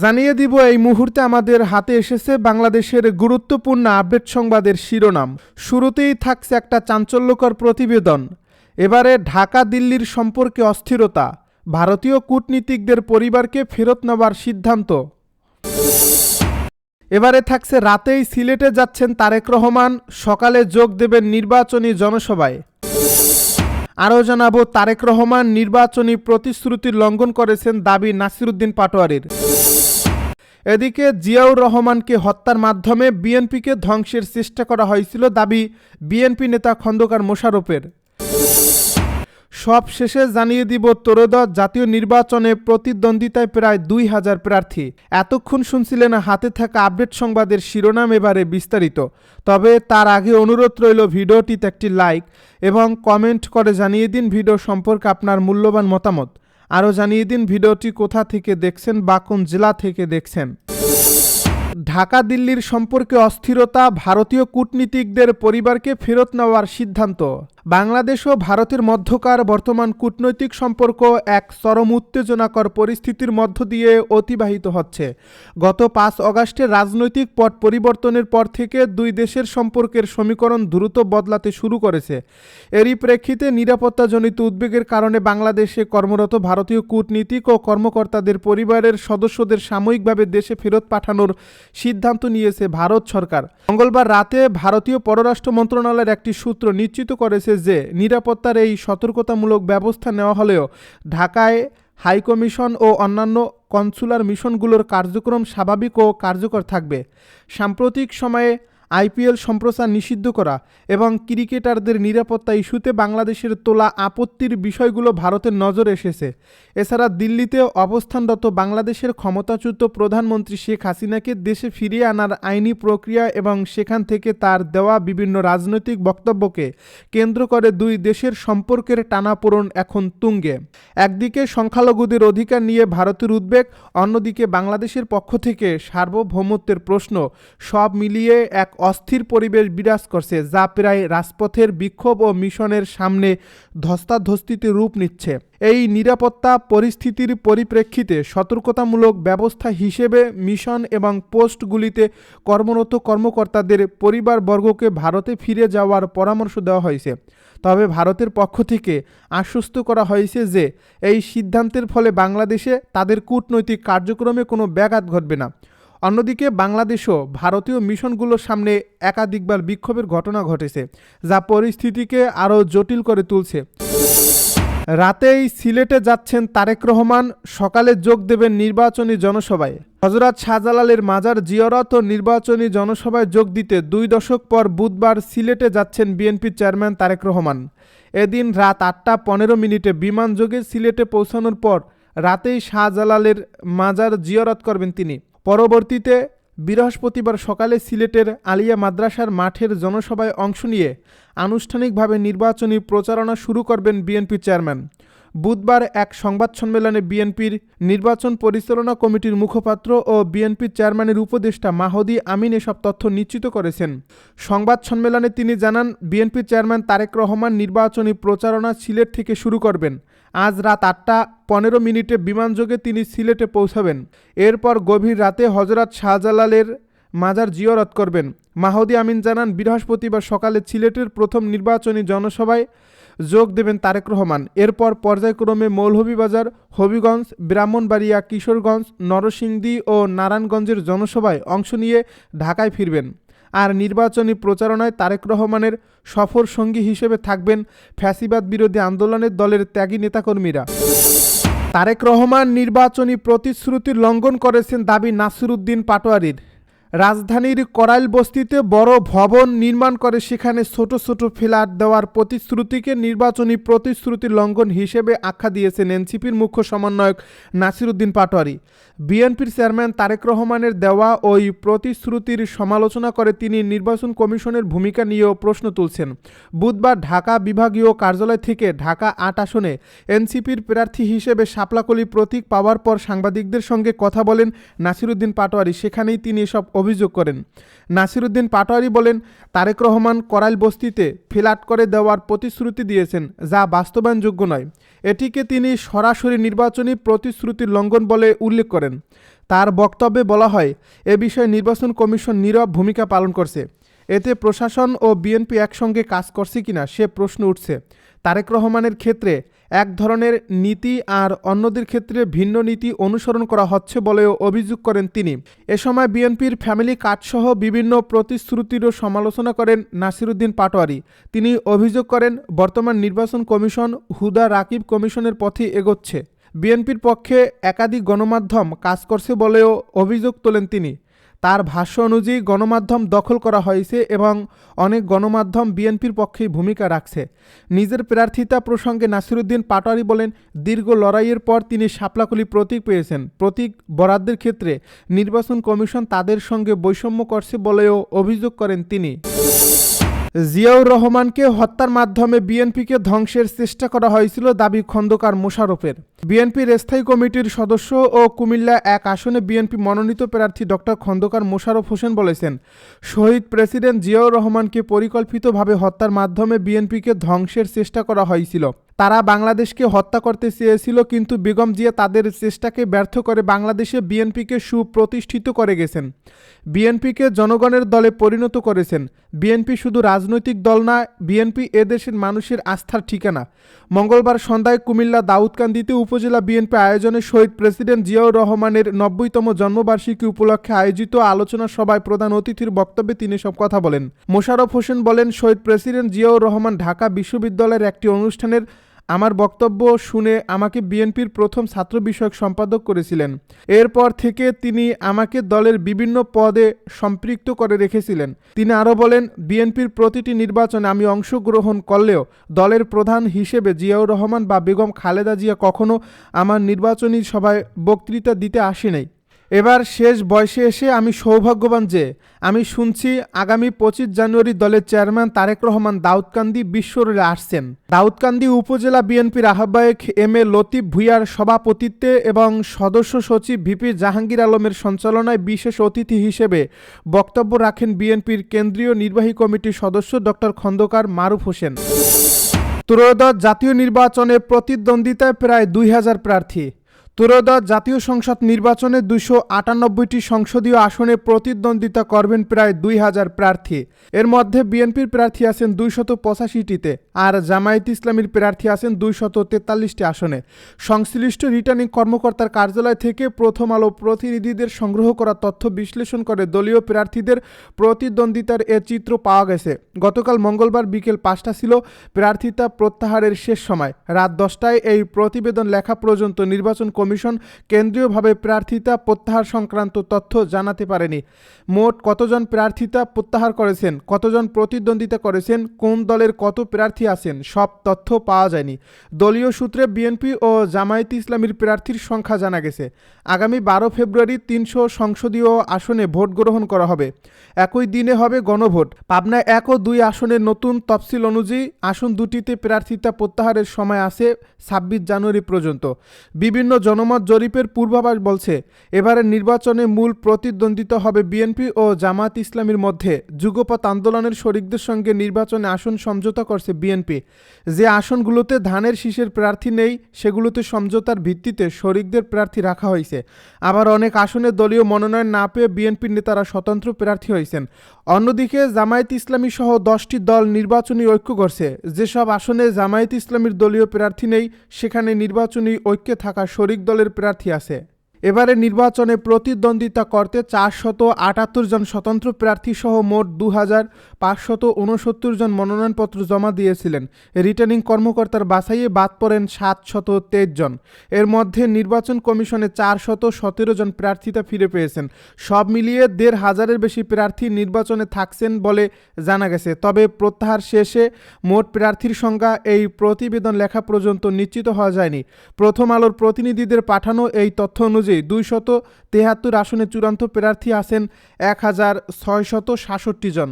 জানিয়ে দিব এই মুহূর্তে আমাদের হাতে এসেছে বাংলাদেশের গুরুত্বপূর্ণ আপডেট সংবাদের শিরোনাম। শুরুতেই থাকছে একটা চাঞ্চল্যকর প্রতিবেদন। এবারে ঢাকা দিল্লির সম্পর্কে অস্থিরতা। ভারতীয় কূটনীতিকদের পরিবারকে ফেরত নেওয়ার সিদ্ধান্ত। এবারে থাকছে রাতেই সিলেটে যাচ্ছেন তারেক রহমান। সকালে যোগ দেবেন নির্বাচনী জনসভায়। আরও জানাব, তারেক রহমান নির্বাচনী প্রতিশ্রুতি লঙ্ঘন করেছেন দাবি নাসিরুদ্দিন পাটোয়ারির। এদিকে জিয়াউর রহমানকে হত্যার মাধ্যমে বিএনপিকে ধ্বংসের চেষ্টা করা হয়েছিল দাবি বিএনপি নেতা খন্দকার মোশারফের সব শেষে জানিয়ে দিব ত্রয়োদশ জাতীয় নির্বাচনে প্রতিদ্বন্দ্বিতায় প্রায় দুই হাজার প্রার্থী। এতক্ষণ শুনছিলেন হাতে থাকা আপডেট সংবাদের শিরোনাম এবারে বিস্তারিত। তবে তার আগে অনুরোধ রইল ভিডিওটিতে একটি লাইক এবং কমেন্ট করে জানিয়ে দিন ভিডিও সম্পর্কে আপনার মূল্যবান মতামত। আরও জানিয়ে দিন ভিডিওটি কোথা থেকে দেখছেন বা কোন জেলা থেকে দেখছেন। ঢাকা দিল্লির সম্পর্কে অস্থিরতা, ভারতীয় কূটনীতিকদের পরিবারকে ফেরত নেওয়ার সিদ্ধান্ত। বাংলাদেশ ও ভারতের মধ্যকার বর্তমান কূটনৈতিক সম্পর্ক এক চরম উত্তেজনাকর পরিস্থিতির মধ্য দিয়ে অতিবাহিত হচ্ছে। গত পাঁচ অগাস্টে রাজনৈতিক পট পরিবর্তনের পর থেকে দুই দেশের সম্পর্কের সমীকরণ দ্রুত বদলাতে শুরু করেছে। এরই প্রেক্ষিতে নিরাপত্তাজনিত উদ্বেগের কারণে বাংলাদেশে কর্মরত ভারতীয় কূটনীতিক ও কর্মকর্তাদের পরিবারের সদস্যদের সাময়িকভাবে দেশে ফেরত পাঠানোর সিদ্ধান্ত নিয়েছে ভারত সরকার। মঙ্গলবার রাতে ভারতীয় পররাষ্ট্র মন্ত্রণালয়ের একটি সূত্র নিশ্চিত করেছে যে, নিরাপত্তার এই সতর্কতামূলক ব্যবস্থা নেওয়া হলেও ঢাকায় হাইকমিশন ও অন্যান্য কনসুলার মিশনগুলোর কার্যক্রম স্বাভাবিক ও কার্যকর থাকবে। সাম্প্রতিক সময়ে আইপিএল সম্প্রচার নিষিদ্ধ করা এবং ক্রিকেটারদের নিরাপত্তা ইস্যুতে বাংলাদেশের তোলা আপত্তির বিষয়গুলো ভারতের নজর এসেছে। এছাড়া দিল্লিতে অবস্থানরত বাংলাদেশের ক্ষমতাচ্যুত প্রধানমন্ত্রী শেখ হাসিনাকে দেশে ফিরিয়ে আনার আইনি প্রক্রিয়া এবং সেখান থেকে তার দেওয়া বিভিন্ন রাজনৈতিক বক্তব্যকে কেন্দ্র করে দুই দেশের সম্পর্কের টানাপোড়ন এখন তুঙ্গে। একদিকে সংখ্যালঘুদের অধিকার নিয়ে ভারতের উদ্বেগ, অন্যদিকে বাংলাদেশের পক্ষ থেকে সার্বভৌমত্বের প্রশ্ন, সব মিলিয়ে এক অস্থির পরিবেশ বিরাজ করছে, যা প্রায় রাজপথের বিক্ষোভ ও মিশনের সামনে ধস্তাধস্তিতে রূপ নিচ্ছে। এই নিরাপত্তা পরিস্থিতির পরিপ্রেক্ষিতে সতর্কতামূলক ব্যবস্থা হিসেবে মিশন এবং পোস্টগুলিতে কর্মরত কর্মকর্তাদের পরিবারবর্গকে ভারতে ফিরে যাওয়ার পরামর্শ দেওয়া হয়েছে। তবে ভারতের পক্ষ থেকে আশ্বস্ত করা হয়েছে যে, এই সিদ্ধান্তের ফলে বাংলাদেশে তাদের কূটনৈতিক কার্যক্রমে কোনো ব্যাঘাত ঘটবে না। অন্যদিকে বাংলাদেশও ভারতীয় মিশনগুলোর সামনে একাধিকবার বিক্ষোভের ঘটনা ঘটেছে, যা পরিস্থিতিকে আরও জটিল করে তুলছে। রাতেই সিলেটে যাচ্ছেন তারেক রহমান, সকালে যোগ দেবেন নির্বাচনী জনসভায়। হজরত শাহজালালের মাজার জিয়রত ও নির্বাচনী জনসভায় যোগ দিতে দুই দশক পর বুধবার সিলেটে যাচ্ছেন বিএনপির চেয়ারম্যান তারেক রহমান। এদিন রাত আটটা পনেরো মিনিটে বিমান যোগে সিলেটে পৌঁছানোর পর রাতেই শাহজালালের মাজার জিয়রত করবেন তিনি। পরবর্তীতে বৃহস্পতিবার সকালে সিলেটের আলিয়া মাদ্রাসার মাঠের জনসভায় অংশ নিয়ে আনুষ্ঠানিকভাবে নির্বাচনী প্রচারণা শুরু করবেন বিএনপি চেয়ারম্যান। বুধবার এক সংবাদ সম্মেলনে বিএনপির নির্বাচন পরিচালনা কমিটির মুখপাত্র ও বিএনপির চেয়ারম্যানের উপদেষ্টা মাহদি আমিন এসব তথ্য নিশ্চিত করেছেন। সংবাদ সম্মেলনে তিনি জানান বিএনপির চেয়ারম্যান তারেক রহমান নির্বাচনী প্রচারণা সিলেট থেকে শুরু করবেন। আজ রাত আটটা পনেরো মিনিটে বিমানযোগে তিনি সিলেটে পৌঁছাবেন। এরপর গভীর রাতে হজরত শাহজালালের মাজার জিয়রত করবেন। মাহদি আমিন জানান, বৃহস্পতিবার সকালে সিলেটের প্রথম নির্বাচনী জনসভায় যোগ দেবেন তারেক রহমান। এরপর পর্যায়ক্রমে মৌলভীবাজার, হবিগঞ্জ, ব্রাহ্মণবাড়িয়া, কিশোরগঞ্জ, নরসিংদী ও নারায়ণগঞ্জের জনসভায় অংশ নিয়ে ঢাকায় ফিরবেন। আর নির্বাচনী প্রচারণায় তারেক রহমানের সফর সঙ্গী হিসেবে থাকবেন ফ্যাসিবাদ বিরোধী আন্দোলনের দলের ত্যাগী নেতাকর্মীরা। তারেক রহমান নির্বাচনী প্রতিশ্রুতির লঙ্ঘন করেছেন দাবি নাসিরুদ্দিন পাটোয়ারির। রাজধানীর করাইল বস্তিতে বড় ভবন নির্মাণ করে সেখানে ছোট ছোট ফ্ল্যাট দেওয়ার প্রতিশ্রুতিকে নির্বাচনী প্রতিশ্রুতির লঙ্ঘন হিসেবে আখ্যা দিয়েছেন এনসিপির মুখ্য সমন্বয়ক নাসিরুদ্দিন পাটোয়ারি। বিএনপির চেয়ারম্যান তারেক রহমানের দেওয়া ওই প্রতিশ্রুতির সমালোচনা করে তিনি নির্বাচন কমিশনের ভূমিকা নিয়েও প্রশ্ন তুলছেন। বুধবার ঢাকা বিভাগীয় কার্যালয় থেকে ঢাকা আট আসনে এনসিপির প্রার্থী হিসেবে শাপলাকলি প্রতীক পাওয়ার পর সাংবাদিকদের সঙ্গে কথা বলেন নাসিরুদ্দিন পাটোয়ারি। সেখানেই তিনি এসব অভিযোগ করেন। নাসিরুদ্দিন পাটোয়ারি বলেন, তারেক রহমান করাইল বস্তিতে ফ্ল্যাট করে দেওয়ার প্রতিশ্রুতি দিয়েছেন, যা বাস্তবায়নযোগ্য নয়। এটিকে তিনি সরাসরি নির্বাচনী প্রতিশ্রুতির লঙ্ঘন বলে উল্লেখ করেন। তার বক্তব্যে বলা হয়, এ বিষয়ে নির্বাচন কমিশন নীরব ভূমিকা পালন করছে। এতে প্রশাসন ও বিএনপি একসঙ্গে কাজ করছে কিনা সে প্রশ্ন উঠছে। তারেক রহমানের ক্ষেত্রে এক ধরনের নীতি আর অন্যদের ক্ষেত্রে ভিন্ন নীতি অনুসরণ করা হচ্ছে বলেও অভিযোগ করেন তিনি। এ সময় বিএনপির ফ্যামিলি কার্ডসহ বিভিন্ন প্রতিশ্রুতিরও সমালোচনা করেন নাসিরুদ্দিন পাটোয়ারি। তিনি অভিযোগ করেন, বর্তমান নির্বাচন কমিশন হুদা রাকিব কমিশনের পথে এগোচ্ছে। বিএনপির পক্ষে একাধিক গণমাধ্যম কাজ করছে বলেও অভিযোগ তোলেন তিনি। তার ভাষ্য অনুযায়ী গণমাধ্যম দখল করা হয়েছে এবং অনেক গণমাধ্যম বিএনপির পক্ষেই ভূমিকা রাখছে। নিজের প্রার্থিতা প্রসঙ্গে নাসিরুদ্দিন পাটোয়ারি বলেন, দীর্ঘ লড়াইয়ের পর তিনি সাপলাকুলি প্রতীক পেয়েছেন। প্রতীক বরাদ্দের ক্ষেত্রে নির্বাচন কমিশন তাদের সঙ্গে বৈষম্য করছে বলেও অভিযোগ করেন তিনি। জিয়াউর রহমানকে হত্যার মাধ্যমে বিএনপিকে ধ্বংসের চেষ্টা করা হয়েছিল দাবি খন্দকার মোশারফের। বিএনপির স্থায়ী কমিটির সদস্য ও কুমিল্লা এক আসনে বিএনপি মনোনীত প্রার্থী ডক্টর খন্দকার মোশারফ হোসেন বলেছেন, শহীদ প্রেসিডেন্ট জিয়াউর রহমানকে পরিকল্পিতভাবে হত্যার মাধ্যমে বিএনপিকে ধ্বংসের চেষ্টা করা হয়েছিল। তারা বাংলাদেশকে হত্যা করতে চেয়েছিল, কিন্তু বেগম জিয়া তাদের চেষ্টাকে ব্যর্থ করে বাংলাদেশে বিএনপিকে সুপ্রতিষ্ঠিত করে গেছেন। বিএনপিকে জনগণের দলে পরিণত করেছেন। বিএনপি শুধু রাজনৈতিক দল না, বিএনপি এদেশের মানুষের আস্থার ঠিকানা। মঙ্গলবার সন্ধ্যায় কুমিল্লা দাউদকান্দিতে উপজেলা বিএনপি আয়োজনে শহীদ প্রেসিডেন্ট জিয়াউর রহমানের নব্বইতম জন্মবার্ষিকী উপলক্ষে আয়োজিত আলোচনা সভায় প্রধান অতিথির বক্তব্যে তিনি সব কথা বলেন। মোশাররফ হোসেন বলেন, শহীদ প্রেসিডেন্ট জিয়াউর রহমান ঢাকা বিশ্ববিদ্যালয়ের একটি অনুষ্ঠানের আমার বক্তব্য শুনে আমাকে বিএনপির প্রথম ছাত্র বিষয়ক সম্পাদক করেছিলেন। এরপর থেকে তিনি আমাকে দলের বিভিন্ন পদে সম্পৃক্ত করে রেখেছিলেন। তিনি আরও বলেন, বিএনপির প্রতিটি নির্বাচনে আমি অংশগ্রহণ করলেও দলের প্রধান হিসেবে জিয়াউর রহমান বা বেগম খালেদা জিয়া কখনো আমার নির্বাচনী সভায় বক্তৃতা দিতে আসেনি এবার শেষ বয়সে এসে আমি সৌভাগ্যবান যে আমি শুনছি আগামী পঁচিশ জানুয়ারি দলের চেয়ারম্যান তারেক রহমান দাউদকান্দি বিশ্বরে আসছেন। দাউদকান্দি উপজেলা বিএনপির আহ্বায়ক এম এ লতিফ ভুইয়ার সভাপতিত্বে এবং সদস্য সচিব ভিপি জাহাঙ্গীর আলমের সঞ্চালনায় বিশেষ অতিথি হিসেবে বক্তব্য রাখেন বিএনপির কেন্দ্রীয় নির্বাহী কমিটির সদস্য ডক্টর খন্দকার মারুফ হোসেন। ত্রয়োদশ জাতীয় নির্বাচনে প্রতিদ্বন্দ্বিতায় প্রায় দুই হাজার প্রার্থী। ত্রয়োদশ জাতীয় সংসদ নির্বাচনে দুশো আটানব্বইটি সংসদীয় আসনে প্রতিদ্বন্দ্বিতা করবেন প্রায় দুই হাজার প্রার্থী। এর মধ্যে বিএনপির প্রার্থী আছেন দুইশত পঁচাশিটিতে আর জামায়াত ইসলামীর প্রার্থী আছেন দুইশত তেতাল্লিশটি আসনে। সংশ্লিষ্ট রিটার্নিং কর্মকর্তার কার্যালয় থেকে প্রথম আলো প্রতিনিধিদের সংগ্রহ করা তথ্য বিশ্লেষণ করে দলীয় প্রার্থীদের প্রতিদ্বন্দ্বিতার এ চিত্র পাওয়া গেছে। গতকাল মঙ্গলবার বিকেল পাঁচটা ছিল প্রার্থিতা প্রত্যাহারের শেষ সময়। রাত দশটায় এই প্রতিবেদন লেখা পর্যন্ত নির্বাচন কমিশন কেন্দ্রীয়ভাবে প্রার্থিতা প্রত্যাহার সংক্রান্ত তথ্য জানাতে পারেনি। মোট কতজন প্রার্থিতা প্রত্যাহার করেছেন? কতজন প্রতিদ্বন্দ্বিতা করেছেন? কোন দলের কত প্রার্থী আছেন? সব তথ্য পাওয়া যায়নি। দলীয় সূত্রে বিএনপি ও জামায়াত ইসলামীর প্রার্থীর সংখ্যা জানা গেছে। আগামী বারো ফেব্রুয়ারি তিনশো সংসদীয় আসনে ভোট গ্রহণ করা হবে। একই দিনে হবে গণভোট। পাবনায় এক ও দুই আসনের নতুন তফসিল অনুযায়ী আসন দুটিতে প্রার্থিতা প্রত্যাহারের সময় আছে ছাব্বিশ জানুয়ারি পর্যন্ত। বিভিন্ন জনমত জরিপের পূর্বাভাস বলছে, এবারের নির্বাচনে মূল প্রতিদ্বন্দ্বিতা হবে বিএনপি ও জামাত ইসলামীর মধ্যে। যুগপথ আন্দোলনের শরিকদের সঙ্গে নির্বাচনে আসন সমঝোতা করছে বিএনপি। যে আসনগুলোতে ধানের শীষের প্রার্থী নেই, সেগুলোতে সমঝোতার ভিত্তিতে শরিকদের প্রার্থী রাখা হয়েছে। আবার অনেক আসনে দলীয় মনোনয়ন না পেয়ে বিএনপির নেতারা স্বতন্ত্র প্রার্থী হয়েছেন। অন্যদিকে জামায়াত ইসলামী সহ দশটি দল নির্বাচনী ঐক্য করছে যেসব আসনে জামায়াত ইসলামীর দলীয় প্রার্থী নেই, সেখানে নির্বাচনী ঐক্যে থাকা শরিক দলের প্রার্থী আছে। এবারে নির্বাচনে প্রতিদ্বন্দ্বিতা করতে চারশত আটাত্তর জন স্বতন্ত্র প্রার্থী সহ মোট দু হাজার পাঁচশত উনসত্তর জন মনোনয়নপত্র জমা দিয়েছিলেন। রিটার্নিং কর্মকর্তার বাছাইয়ে বাদ পড়েন সাতশত তেইশ জন। এর মধ্যে নির্বাচন কমিশনে চারশত সতেরো জন প্রার্থিতা ফিরে পেয়েছেন। সব মিলিয়ে দেড় হাজারের বেশি প্রার্থী নির্বাচনে থাকছেন বলে জানা গেছে। তবে প্রত্যাহার শেষে মোট প্রার্থীর সংখ্যা এই প্রতিবেদন লেখা পর্যন্ত নিশ্চিত হওয়া যায়নি। প্রথম আলোর প্রতিনিধিদের পাঠানো এই তথ্য অনুযায়ী দুইশত তেহাত্তর আসনে চূড়ান্ত প্রার্থী আছেন এক হাজার ছয়শত সাতষট্টি জন।